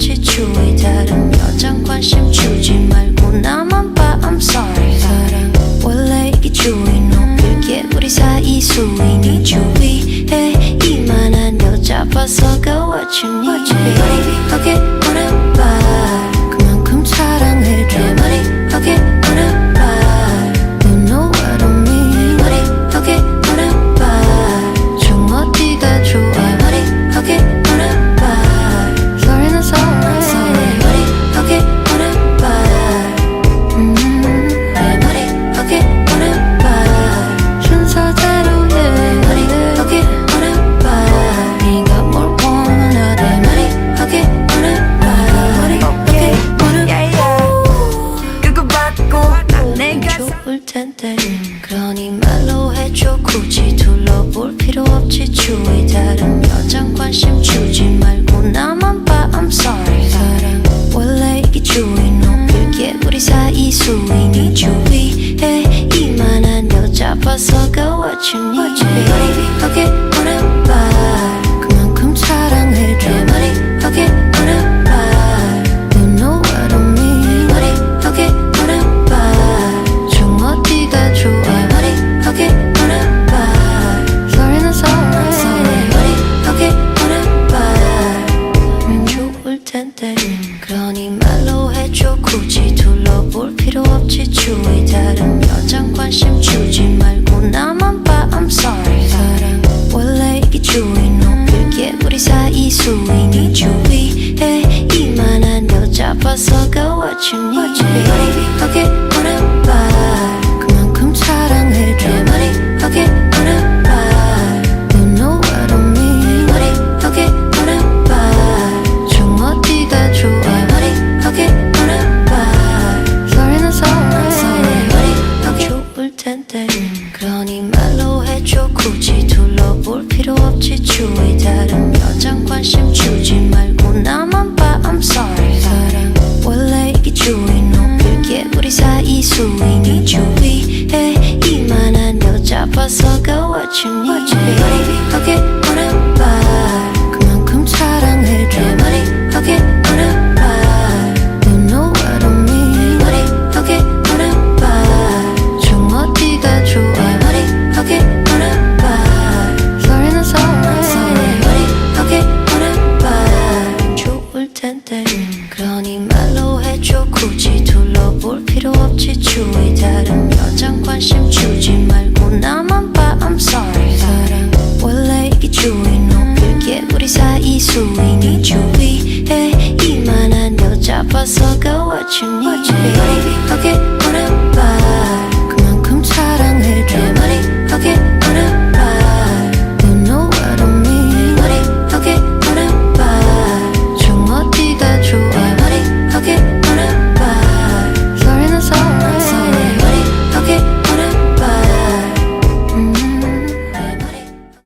눈치추위 다른 여잔 관심 주지 말고 나만 봐. I'm sorry. 사랑 원래 이게 주위 높일게. 우리 사이 수위 네 주위에 이만한 여자 봐서 go what okay. 그러니 말로 해줘. 굳이 둘러볼 필요 없지. 주위 다른 여잔 관심 주지 말고 나만 봐. I'm sorry. 사랑. 원래 이 주위 높일게 우리 사이 수인이 주위에 이만한 여자 벗어가 what you need 어 해줘. 굳이 둘러볼 필요 없지. 주위 다른 여잔 관심 주지 말고 나만 봐. I'm sorry. 사랑. 원래 이 주위 높일게 우리 사이 수인이 주위에 이만한 여자 벗어가 what you need. 어깨 관심 주지 말고 나만 봐. I'm sorry. 사랑 원래 이 주위 높일게 우리 사이 수인이 주위에 이만한 여자. 벗어가 what you need 그러니 말로 해줘. 굳이 둘러볼 필요 없지. 주위 다른 여잔 관심 주지 말고 나만 봐. I'm sorry. 사랑 원래 이 주위 높일게 우리 사이 수인이 주위에 이만한 여자. 벗어가 what you need 어깨 오는 발